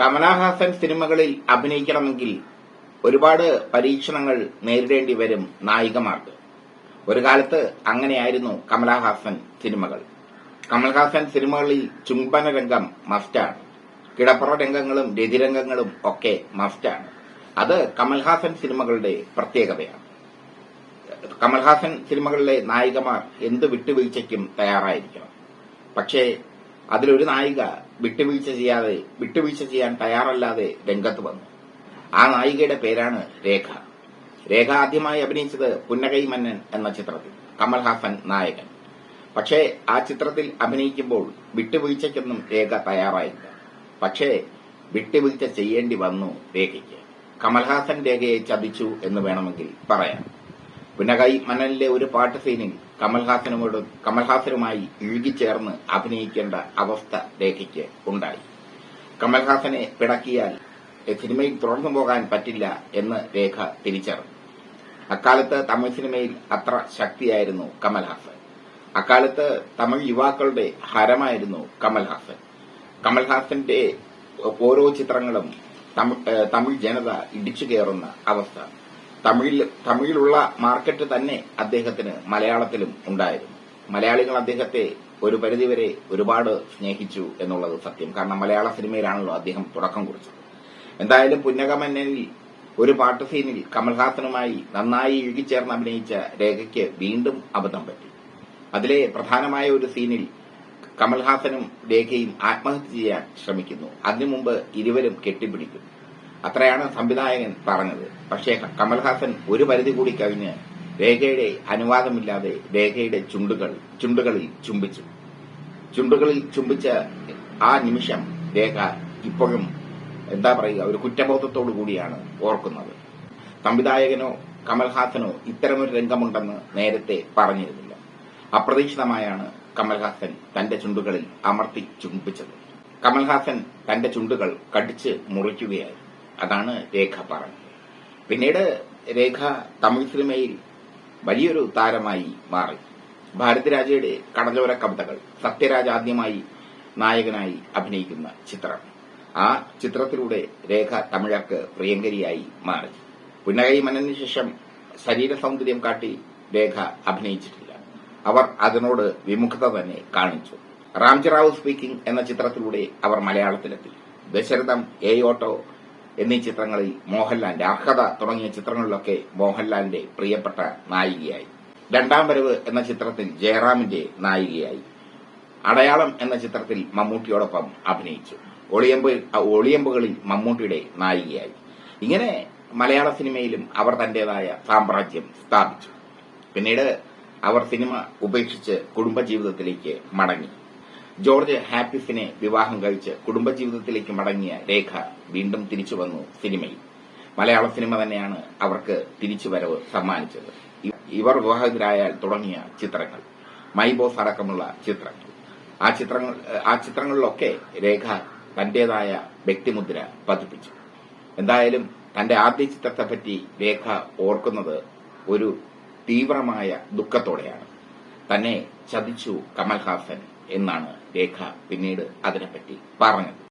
കമലഹാസൻ സിനിമകളിൽ അഭിനയിക്കണമെങ്കിൽ ഒരുപാട് പരീക്ഷണങ്ങൾ നേരിടേണ്ടി വരും നായികമാർക്ക്. ഒരു കാലത്ത് അങ്ങനെയായിരുന്നു കമലഹാസൻ സിനിമകൾ. കമൽഹാസൻ സിനിമകളിൽ ചുംബന രംഗം മസ്റ്റാണ് കിടപ്പുറ രംഗങ്ങളും രതിരംഗങ്ങളും ഒക്കെ മസ്റ്റാണ് അത് കമൽഹാസൻ സിനിമകളുടെ പ്രത്യേകതയാണ്. കമൽഹാസൻ സിനിമകളിലെ നായികമാർ എന്ത് വിട്ടുവീഴ്ചയ്ക്കും തയ്യാറായിരിക്കണം. പക്ഷേ അതിലൊരു നായിക വിട്ടുവീഴ്ച ചെയ്യാതെ വിട്ടുവീഴ്ച ചെയ്യാൻ തയ്യാറല്ലാതെ രംഗത്ത് വന്നു. ആ നായികയുടെ പേരാണ് രേഖ. രേഖ ആദ്യമായി അഭിനയിച്ചത് പുന്നകൈ മന്നൻ എന്ന ചിത്രത്തിൽ കമൽഹാസൻ നായകൻ. പക്ഷേ ആ ചിത്രത്തിൽ അഭിനയിക്കുമ്പോൾ വിട്ടുവീഴ്ചയ്ക്കൊന്നും രേഖ തയ്യാറായില്ല. പക്ഷേ വിട്ടുവീഴ്ച ചെയ്യേണ്ടി വന്നു രേഖയ്ക്ക്. കമൽഹാസൻ രേഖയെ ചതിച്ചു എന്ന് വേണമെങ്കിൽ പറയാം. പുന്നകൈ മന്നനിലെ ഒരു പാട്ട് സീനിൽ കമൽഹാസനോട് കമൽഹാസനുമായി ഇഴുകിച്ചേർന്ന് അഭിനയിക്കേണ്ട അവസ്ഥ രേഖയ്ക്ക് ഉണ്ടായി. കമൽഹാസനെ പിടക്കിയാൽ സിനിമയിൽ തുടർന്നു പോകാൻ പറ്റില്ല എന്ന് രേഖ തിരിച്ചറിഞ്ഞു. അക്കാലത്ത് തമിഴ് സിനിമയിൽ അത്ര ശക്തിയായിരുന്നു കമൽഹാസൻ. അക്കാലത്ത് തമിഴ് യുവാക്കളുടെ ഹരമായിരുന്നു കമൽഹാസൻ. കമൽഹാസന്റെ ഓരോ ചിത്രങ്ങളും തമിഴ് ജനത ഇടിച്ചു കയറുന്ന അവസ്ഥ. തമിഴിൽ തമിഴിലുള്ള മാർക്കറ്റ് തന്നെ അദ്ദേഹത്തിന് മലയാളത്തിലും ഉണ്ടായിരുന്നു. മലയാളികൾ അദ്ദേഹത്തെ ഒരു പരിധിവരെ ഒരുപാട് സ്നേഹിച്ചു എന്നുള്ളത് സത്യം. കാരണം മലയാള സിനിമയിലാണല്ലോ അദ്ദേഹം തുടക്കം കുറിച്ചത്. എന്തായാലും പുന്നകമന്നനിൽ ഒരു പാട്ട് സീനിൽ കമൽഹാസനുമായി നന്നായി ഇഴുകിച്ചേർന്ന് അഭിനയിച്ച രേഖയ്ക്ക് വീണ്ടും അബദ്ധം പറ്റി. അതിലെ പ്രധാനമായ ഒരു സീനിൽ കമൽഹാസനും രേഖയും ആത്മഹത്യ ചെയ്യാൻ ശ്രമിക്കുന്നു. അതിനു മുമ്പ് ഇരുവരും കെട്ടിപ്പിടിക്കുന്നു അത്രയാണ് സംവിധായകൻ പറഞ്ഞത്. പക്ഷേ കമൽഹാസൻ ഒരു പരിധി കൂടി കവിഞ്ഞ് രേഖയുടെ അനുവാദമില്ലാതെ രേഖയുടെ ചുണ്ടുകൾ ചുണ്ടുകളിൽ ചുംബിച്ചു. ചുണ്ടുകളിൽ ചുംബിച്ച ആ നിമിഷം രേഖ ഇപ്പോഴും എന്താ പറയുക ഒരു കുറ്റബോധത്തോടു കൂടിയാണ് ഓർക്കുന്നത്. സംവിധായകനോ കമൽഹാസനോ ഇത്തരമൊരു രംഗമുണ്ടെന്ന് നേരത്തെ പറഞ്ഞിരുന്നില്ല. അപ്രതീക്ഷിതമായാണ് കമൽഹാസൻ തന്റെ ചുണ്ടുകളിൽ അമർത്തി ചുംബിച്ചത്. കമൽഹാസൻ തന്റെ ചുണ്ടുകൾ കടിച്ച് മുറിക്കുകയായി അതാണ് രേഖ പറഞ്ഞത്. പിന്നീട് രേഖ തമിഴ് സിനിമയിൽ വലിയൊരു താരമായി മാറി. ഭാരതിരാജയുടെ കടലോര കവിതകൾ സത്യരാജ് ആദ്യമായി നായകനായി അഭിനയിക്കുന്ന ചിത്രം. ആ ചിത്രത്തിലൂടെ രേഖ തമിഴർക്ക് പ്രിയങ്കരിയായി മാറി. പുന്നകൈ മനന് ശേഷം ശരീര സൗന്ദര്യം കാട്ടി രേഖ അഭിനയിച്ചിട്ടില്ല. അവർ അതിനോട് വിമുഖത തന്നെ കാണിച്ചു. റാംജറാവു സ്പീക്കിംഗ് എന്ന ചിത്രത്തിലൂടെ അവർ മലയാളത്തിലെത്തി. ദശരഥം എ ഓട്ടോ എന്നീ ചിത്രങ്ങളിൽ മോഹൻലാലിന്റെ അർഹത തുടങ്ങിയ ചിത്രങ്ങളിലൊക്കെ മോഹൻലാലിന്റെ പ്രിയപ്പെട്ട നായികയായി. രണ്ടാം വരവ് എന്ന ചിത്രത്തിൽ ജയറാമിന്റെ നായികയായി. അടയാളം എന്ന ചിത്രത്തിൽ മമ്മൂട്ടിയോടൊപ്പം അഭിനയിച്ചു. ഒളിയമ്പ് ഒളിയമ്പുകളിൽ മമ്മൂട്ടിയുടെ നായികയായി. ഇങ്ങനെ മലയാള സിനിമയിലും അവർ തന്റേതായ സാമ്രാജ്യം സ്ഥാപിച്ചു. പിന്നീട് അവർ സിനിമ ഉപേക്ഷിച്ച് കുടുംബജീവിതത്തിലേക്ക് മടങ്ങി. ജോർജ് ഹാപ്പിഫിനെ വിവാഹം കഴിച്ച് കുടുംബജീവിതത്തിലേക്ക് മടങ്ങിയ രേഖ വീണ്ടും തിരിച്ചു വന്നു സിനിമയിൽ. മലയാള സിനിമ തന്നെയാണ് അവർക്ക് തിരിച്ചുവരവ് സമ്മാനിച്ചത്. ഇവർ വിവാഹിതരായാൽ തുടങ്ങിയ ചിത്രങ്ങൾ. മൈ ബോസ് അടക്കമുള്ള ചിത്രങ്ങൾ. ആ ചിത്രങ്ങൾ ആ ചിത്രങ്ങളിലൊക്കെ രേഖ തന്റേതായ വ്യക്തിമുദ്ര പതിപ്പിച്ചു. എന്തായാലും തന്റെ ആദ്യ ചിത്രത്തെപ്പറ്റി രേഖ ഓർക്കുന്നത് ഒരു തീവ്രമായ ദുഃഖത്തോടെയാണ്. തന്നെ ചതിച്ചു കമൽഹാസൻ എന്നാണ് രേഖ പിന്നീട് അതിനെപ്പറ്റി പറഞ്ഞത്.